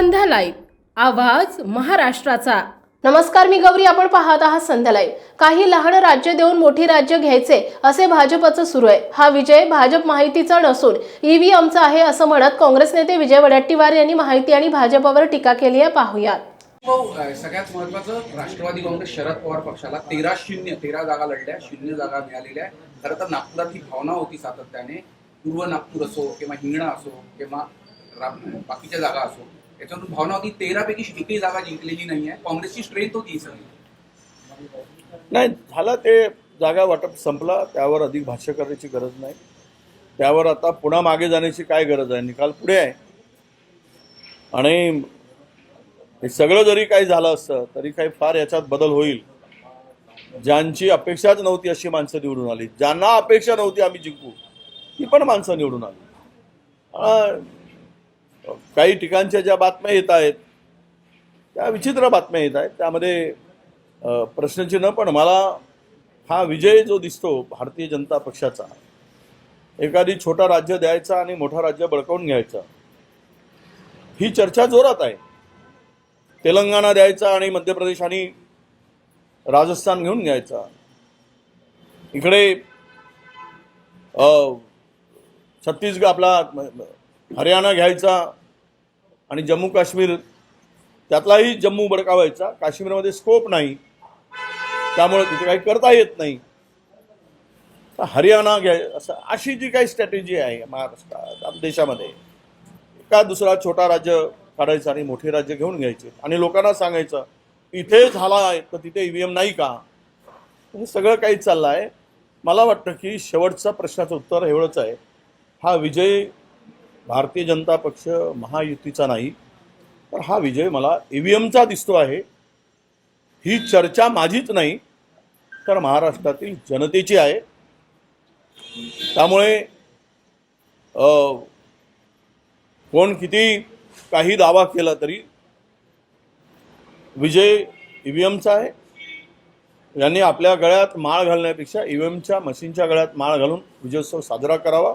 संध्या live आवाज महाराष्ट्राचा. नमस्कार मी गौरी. आपण पाहत आहात संध्या लाईव्ह काही लहान राज्य देऊन मोठी राज्य घ्यायचे असे भाजपचं सुरू आहे. हा विजय भाजप माहितीचा नसून ईव्हीएमचा आहे असं म्हणत काँग्रेस नेते विजय वडेट्टीवार यांनी माहिती आणि भाजपवर टीका केली आहे. पाहूयात. हो, सगळ्यात महत्वाचं राष्ट्रवादी काँग्रेस शरद पवार पक्षाला तेरा शून्य तेरा जागा लढल्या शून्य जागा मिळालेल्या आहे खरं तर नागपुरात ही भावना होती सातत्याने. पूर्व नागपूर असो किंवा हिंगणा असो किंवा बाकीच्या जागा असो. याच्यातून भावना होती एकही जागा जिंकलेली नाही आहे. काँग्रेसची स्ट्रेंथ होती सगळी. नाही झालं ते जागा वाटप संपला त्यावर अधिक भाष्य करण्याची गरज नाही. त्यावर आता पुन्हा मागे जाण्याची काय गरज आहे? निकाल पुढे आहे. आणि हे सगळं जरी काही झालं असतं तरी काही फार याच्यात बदल होईल. ज्यांची अपेक्षाच नव्हती अशी माणसं निवडून आली. ज्यांना अपेक्षा नव्हती आम्ही जिंकू ती पण माणसं निवडून आली. काही ठिकाणच्या ज्या बातम्या येत आहेत त्या विचित्र बातम्या येत आहेत. त्यामध्ये प्रश्नचिन्ह पण मला हा विजय जो दिसतो भारतीय जनता पक्षाचा एखादी छोटा राज्य द्यायचा आणि मोठा राज्य बळकावून घ्यायचा ही चर्चा जोरात आहे. तेलंगणा द्यायचा आणि मध्य प्रदेश आणि राजस्थान घेऊन घ्यायचा. इकडे छत्तीसगड आपला हरियाणा घ्यायचा आणि जम्मू काश्मीर त्यातलाही जम्मू बडकावायचा काश्मीरमध्ये स्कोप नाही. त्यामुळे तिथे काही करता येत नाही. तर हरियाणा घ्याय असं अशी जी काही स्ट्रॅटेजी आहे महाराष्ट्रात देशामध्ये एका दुसरा छोटा राज्य काढायचं आणि मोठे राज्य घेऊन घ्यायचे. आणि लोकांना सांगायचं इथे झाला आहे तर तिथे ईव्हीएम नाही का? हे सगळं काही चाललं आहे मला वाटतं की शेवटचा प्रश्नाचं उत्तर एवढंच आहे. हा विजय भारतीय जनता पक्ष महायुतीचा नाही पण हा विजय मला ईव्हीएमचा दिसतो आहे. ही चर्चा माझीच नाही तर महाराष्ट्रातील जनतेची आहे. त्यामुळे कोण किती काही दावा केला तरी विजय ईव्हीएमचा आहे. यांनी आपल्या गळ्यात माळ घालण्यापेक्षा ईव्हीएमच्या मशीनच्या गळ्यात माळ घालून विजयोत्सव साजरा करावा.